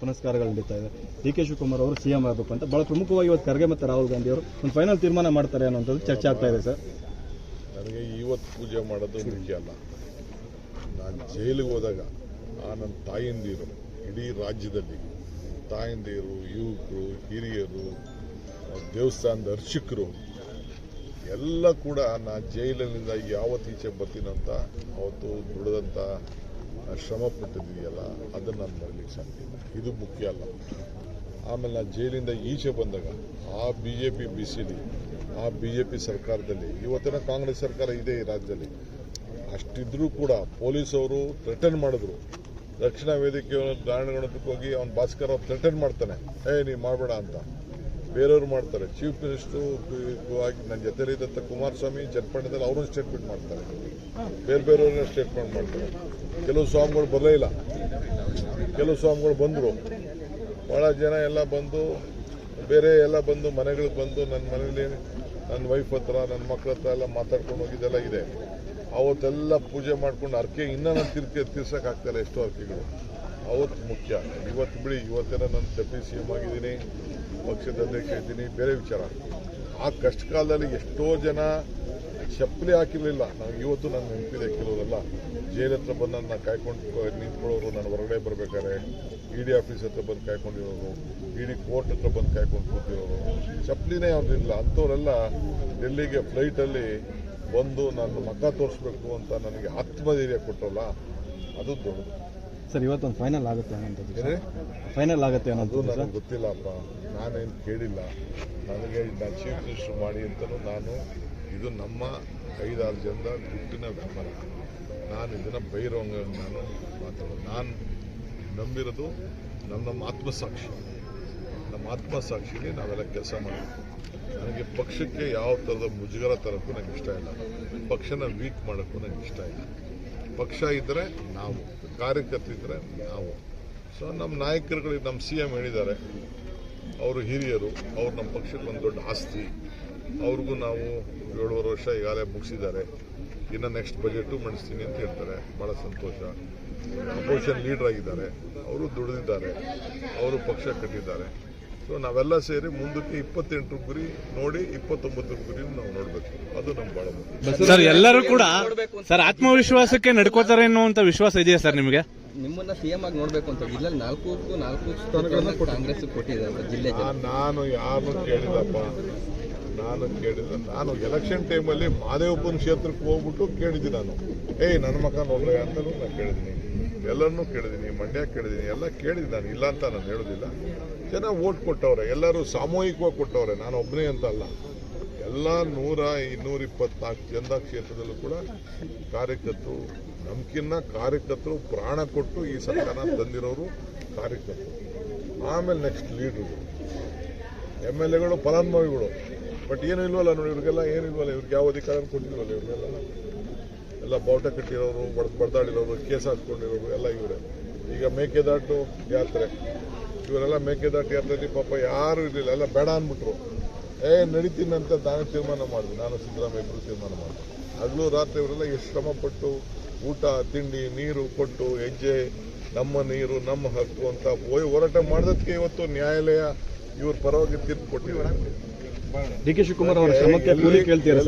ಪುನಸ್ಕಾರಗಳು ನಡೀತಾ ಇದೆ. D K Shivakumar ಅವರು ಸಿಎಂ ಆಗಬೇಕು ಅಂತ. ಬಹಳ ಪ್ರಮುಖವಾಗಿ ಇವತ್ತು ಖರ್ಗೆ ಮತ್ತು ರಾಹುಲ್ ಗಾಂಧಿ ಅವರು ಒಂದು ಫೈನಲ್ ತೀರ್ಮಾನ ಮಾಡ್ತಾರೆ ಅನ್ನೋಂಥದ್ದು ಚರ್ಚೆ ಆಗ್ತಾ ಇದೆ ಸರ್. ನನಗೆ ಇವತ್ತು ಪೂಜೆ ಮಾಡೋದು ನಿಜ ಅಲ್ಲ. ನಾನು ಜೈಲಿಗೆ ಹೋದಾಗ ಆ ನನ್ನ ತಾಯಂದಿರು ಇಡೀ ರಾಜ್ಯದಲ್ಲಿ, ತಾಯಂದಿರು, ಯುವಕರು, ಹಿರಿಯರು, ದೇವಸ್ಥಾನದ ಅರ್ಚಕರು, ಎಲ್ಲ ಕೂಡ ನಾನು ಜೈಲಿನಿಂದ ಯಾವತ್ತೀಚೆ ಬರ್ತೀನಂತ, ಅವತ್ತು ದುಡಿದಂಥ ಶ್ರಮ ಪಟ್ಟಿದೆಯಲ್ಲ ಅದನ್ನು ನಾನು ಮರೀಲಿಕ್ಕೆ ಸಾಧ್ಯ ಇಲ್ಲ. ಇದು ಮುಖ್ಯ ಅಲ್ಲ. ಆಮೇಲೆ ನಾನು ಜೈಲಿಂದ ಈಚೆ ಬಂದಾಗ, ಆ ಬಿ ಜೆ ಪಿ ಬಿಸಿಲಿ, ಆ ಬಿ ಜೆ ಪಿ ಸರ್ಕಾರದಲ್ಲಿ, ಇವತ್ತಿನ ಕಾಂಗ್ರೆಸ್ ಸರ್ಕಾರ ಇದೆ ಈ ರಾಜ್ಯದಲ್ಲಿ, ಅಷ್ಟಿದ್ರೂ ಕೂಡ ಪೊಲೀಸವರು ಥ್ರೆಟನ್ ಮಾಡಿದ್ರು. ರಕ್ಷಣಾ ವೇದಿಕೆಯನ್ನು ದಾರಣಗಣಕ್ಕೆ ಹೋಗಿ ಅವ್ನು ಭಾಸ್ಕರ್ ಅವ್ರು ಥ್ರೆಟನ್ ಮಾಡ್ತಾನೆ. ಏ, ನೀನು ಮಾಡಬೇಡ ಅಂತ. ಬೇರೆಯವರು ಮಾಡ್ತಾರೆ. ಚೀಫ್ ಮಿನಿಸ್ಟ್ರು ಆಗಿ ನನ್ನ ಜೊತೆಲಿದ್ದಂಥ ಕುಮಾರಸ್ವಾಮಿ ಚನ್ನಪಟ್ಟಣದಲ್ಲಿ ಅವರು ಸ್ಟೇಟ್ಮೆಂಟ್ ಮಾಡ್ತಾರೆ. ಬೇರೆ ಬೇರೆಯವ್ರನ್ನ ಸ್ಟೇಟ್ಮೆಂಟ್ ಮಾಡ್ತಾರೆ. ಕೆಲವು ಸ್ವಾಮಿಗಳು ಬರಲೇ ಇಲ್ಲ. ಕೆಲವು ಸ್ವಾಮಿಗಳು ಬಂದರು. ಭಾಳ ಜನ ಎಲ್ಲ ಬಂದು, ಬೇರೆ ಎಲ್ಲ ಬಂದು, ಮನೆಗಳಿಗೆ ಬಂದು ನನ್ನ ಮನೇಲಿ ನನ್ನ ವೈಫ್ ಹತ್ರ ನನ್ನ ಮಕ್ಕಳ ಹತ್ರ ಎಲ್ಲ ಮಾತಾಡ್ಕೊಂಡು ಹೋಗಿದ್ದೆಲ್ಲ ಇದೆ. ಅವತ್ತೆಲ್ಲ ಪೂಜೆ ಮಾಡ್ಕೊಂಡು ಅರ್ಕೆ ಇನ್ನೂ ನಾನು ತಿರ್ಕೆ ತೀರ್ಸೋಕ್ಕಾಗ್ತಾಯಿಲ್ಲ ಎಷ್ಟೋ ಅರ್ಕೆಗಳು ಅವತ್ತು ಮುಖ್ಯ. ಇವತ್ತು ಬಿಡಿ ಇವತ್ತೇನೋ ನಾನು ಡೆಪ್ಯೂಟಿ ಸಿ ಎಂ ಆಗಿದ್ದೀನಿ, ಪಕ್ಷದ ಅಧ್ಯಕ್ಷ ಇದ್ದೀನಿ, ಬೇರೆ ವಿಚಾರ. ಆ ಕಷ್ಟ ಕಾಲದಲ್ಲಿ ಎಷ್ಟೋ ಜನ ಚಪ್ಪಲಿ ಹಾಕಿರಲಿಲ್ಲ. ನಾವು ಇವತ್ತು ನನ್ನ ನೆನಪಿದೆ ಕೆಲವರೆಲ್ಲ. ಜೈಲ್ ಹತ್ರ ಬಂದು ನನ್ನ ಕಾಯ್ಕೊಂಡು ನಿಂತ್ಕೊಳ್ಳೋರು ನಾನು ಹೊರಗಡೆ ಬರಬೇಕಾದ್ರೆ ಇ ಡಿ ಆಫೀಸ್ ಹತ್ರ ಬಂದು ಕಾಯ್ಕೊಂಡಿರೋರು ಇ ಡಿ ಕೋರ್ಟ್ ಹತ್ರ ಬಂದು ಕಾಯ್ಕೊಂಡು ಕೂತಿರೋರು. ಚಪ್ಪಲಿನೇ ಅವ್ರದ್ದಿಲ್ಲ ಅಂಥವರೆಲ್ಲ ಡೆಲ್ಲಿಗೆ ಫ್ಲೈಟಲ್ಲಿ ಬಂದು ನಾನು ಮಕ್ಕ ತೋರಿಸ್ಬೇಕು ಅಂತ ನನಗೆ ಆತ್ಮಧೈರ್ಯ ಕೊಟ್ಟರಲ್ಲ, ಅದು ದೊಡ್ಡದು. ಸರ್ ಇವತ್ತೊಂದು ಫೈನಲ್ ಆಗುತ್ತೆ ಅನ್ನೋದು? ಫೈನಲ್ ಆಗುತ್ತೆ ಅನ್ನೋದು ನನಗೆ ಗೊತ್ತಿಲ್ಲಪ್ಪ. ನಾನೇನು ಕೇಳಿಲ್ಲ. ನನಗೆ ನಾನು ಚೀಫ್ ಮಿನಿಸ್ಟರ್ ಮಾಡಿ ಅಂತಲೂ ನಾನು ಇದು ನಮ್ಮ ಐದಾರು ಜನದ ದುಡ್ಡಿನ ವ್ಯಾಪಾರ. ನಾನು ಇದನ್ನು ಬೈರೋಂಗ ನಾನು ಮಾತಾಡೋದು. ನಾನು ನಂಬಿರೋದು ನನ್ನ ನಮ್ಮ ಆತ್ಮಸಾಕ್ಷಿ. ನಮ್ಮ ಆತ್ಮಸಾಕ್ಷಿಗೆ ನಾವೆಲ್ಲ ಕೆಲಸ ಮಾಡಬೇಕು ನನಗೆ ಪಕ್ಷಕ್ಕೆ ಯಾವ ಥರದ ಮುಜುಗರ ತರೋಕ್ಕೂ ನನಗೆ ಇಷ್ಟ ಇಲ್ಲ. ಪಕ್ಷನ ವೀಕ್ ಮಾಡೋಕ್ಕೂ ನನಗೆ ಇಷ್ಟ ಇಲ್ಲ. ಪಕ್ಷ ಇದ್ದರೆ ನಾವು ಕಾರ್ಯಕರ್ತರಿದ್ದರೆ ನಾವು. ಸೊ ನಮ್ಮ ನಾಯಕರುಗಳಿಗೆ ನಮ್ಮ ಸಿ ಎಂ ಹೇಳಿದ್ದಾರೆ. ಅವರು ಹಿರಿಯರು, ಅವ್ರು ನಮ್ಮ ಪಕ್ಷಕ್ಕೆ ಒಂದು ದೊಡ್ಡ ಆಸ್ತಿ. ಅವ್ರಿಗೂ ನಾವು ಏಳುವರೆ ವರ್ಷ ಈಗಾಗಲೇ ಮುಗಿಸಿದ್ದಾರೆ. ಇನ್ನು ನೆಕ್ಸ್ಟ್ ಬಜೆಟು ಮಂಡಿಸ್ತೀನಿ ಅಂತ ಹೇಳ್ತಾರೆ. ಭಾಳ ಸಂತೋಷ. ಅಪೋಸಿಷನ್ ಲೀಡರ್ ಆಗಿದ್ದಾರೆ. ಅವರು ದುಡಿದಿದ್ದಾರೆ. ಅವರು ಪಕ್ಷ ಕಟ್ಟಿದ್ದಾರೆ. ಸೊ ನಾವೆಲ್ಲ ಸೇರಿ ಮುಂದಕ್ಕೆ ಇಪ್ಪತ್ತೆಂಟರ ಗುರಿ ನೋಡಿ ಇಪ್ಪತ್ತೊಂಬತ್ತು ಗುರಿ ನಾವು ನೋಡಬೇಕು. ಅದು ನಮ್ಮ ಬಹಳ ಮುಖ್ಯ. ಸರ್ ಎಲ್ಲರೂ ಕೂಡ ಸರ್ ಆತ್ಮವಿಶ್ವಾಸಕ್ಕೆ ನಡ್ಕೋತಾರೆ ಅನ್ನುವಂತ ವಿಶ್ವಾಸ ಇದೆಯಾ ಸರ್ ನಿಮಗೆ? ನಿಮ್ಮನ್ನ ಸಿಎಂ ಆಗಿ ನೋಡ್ಬೇಕು ಅಂತ ಜಿಲ್ಲೆ ನಾಲ್ಕು ನಾಲ್ಕು ಸ್ಥಾನಗಳನ್ನ ಕಾಂಗ್ರೆಸ್ ಕೊಟ್ಟಿದ್ದಾರೆ. ಅಂತ ಜಿಲ್ಲೆ. ನಾನ್- ಯಾರು ಕೇಳಿಲ್ಲಪ್ಪ ನಾನು ಕೇಳಿದ ನಾನು ಎಲೆಕ್ಷನ್ ಟೈಮಲ್ಲಿ ಮಾದೇವಪ್ಪನ ಕ್ಷೇತ್ರಕ್ಕೆ ಹೋಗ್ಬಿಟ್ಟು ಕೇಳಿದ್ದೆ ನಾನು. ಏಯ್ ನನ್ನ ಮಕ್ಕ ನೋಡ್ರೆ ಅಂತಲೂ ನಾನು ಕೇಳಿದ್ದೀನಿ. ಎಲ್ಲರನ್ನೂ ಕೇಳಿದ್ದೀನಿ ಮಂಡ್ಯ ಕೇಳಿದ್ದೀನಿ, ಎಲ್ಲ ಕೇಳಿದ್ದೀನಿ ನಾನು, ಇಲ್ಲ ಅಂತ ನಾನು ಹೇಳೋದಿಲ್ಲ. ಜನ ಓಟ್ ಕೊಟ್ಟವ್ರೆ, ಎಲ್ಲರೂ ಸಾಮೂಹಿಕವಾಗಿ ಕೊಟ್ಟವ್ರೆ, ನಾನು ಒಬ್ಬನೇ ಅಂತ ಅಲ್ಲ. ಎಲ್ಲ ನೂರ ಇನ್ನೂರ ಇಪ್ಪತ್ನಾಲ್ಕು ಜನದ ಕ್ಷೇತ್ರದಲ್ಲೂ ಕೂಡ ಕಾರ್ಯಕರ್ತರು, ನಮ್ಕಿನ್ನ ಕಾರ್ಯಕರ್ತರು ಪ್ರಾಣ ಕೊಟ್ಟು ಈ ಸರ್ಕಾರ ತಂದಿರೋರು ಕಾರ್ಯಕರ್ತರು. ಆಮೇಲೆ ನೆಕ್ಸ್ಟ್ ಲೀಡ್ರು ಎಂ ಎಲ್ ಎಗಳು, ಫಲಾನುಭವಿಗಳು. ಬಟ್ ಏನು ಇಲ್ವಲ್ಲ ನೋಡಿ, ಇವ್ರಿಗೆಲ್ಲ ಏನು ಇಲ್ವಲ್ಲ, ಇವ್ರಿಗೆ ಯಾವ ಅಧಿಕಾರ ಕೊಟ್ಟಿಲ್ವಲ್ಲ, ಇವ್ರಿಗೆಲ್ಲ. ಎಲ್ಲ ಬಾವುಟ ಕಟ್ಟಿರೋರು ಬಡ ಬಡ್ದಾಡಿರೋರು ಕೇಸ್ ಹಾಕ್ಕೊಂಡಿರೋರು ಎಲ್ಲ ಇವರೇ. ಈಗ ಮೇಕೆದಾಟು ಯಾತ್ರೆ. ಇವರೆಲ್ಲ ಮೇಕೆದಾಟು ಯಾತ್ರೆಯಲ್ಲಿ ಪಾಪ ಯಾರು ಇರಲಿಲ್ಲ. ಎಲ್ಲ ಬೇಡ ಅಂದ್ಬಿಟ್ರು. ಏ ನಡೀತೀನಿ ಅಂತ ನಾನು ತೀರ್ಮಾನ ಮಾಡಿದೆ. ನಾನು ಸಿದ್ದರಾಮಯ್ಯ ಇಬ್ಬರು ತೀರ್ಮಾನ ಮಾಡಿದೆ. ಹಗಲು ರಾತ್ರಿ ಇವರೆಲ್ಲ ಎಷ್ಟು ಶ್ರಮಪಟ್ಟು ಊಟ ತಿಂಡಿ ನೀರು ಕೊಟ್ಟು ಹೆಜ್ಜೆ ನಮ್ಮ ನೀರು ನಮ್ಮ ಹಕ್ಕು ಅಂತ ಹೋಯ್ ಹೋರಾಟ ಮಾಡೋದಕ್ಕೆ ಇವತ್ತು ನ್ಯಾಯಾಲಯ ಇವ್ರ ಪರವಾಗಿ ತೀರ್ಪು ಕೊಟ್ಟಿದ್ದಾರೆ ಡಿ ಕೆ ಶಿವಕುಮಾರ್ ಅವರ ಶ್ರಮಕ್ಕೆ ಕೂಲಿ ಕೇಳ್ತೀರಾ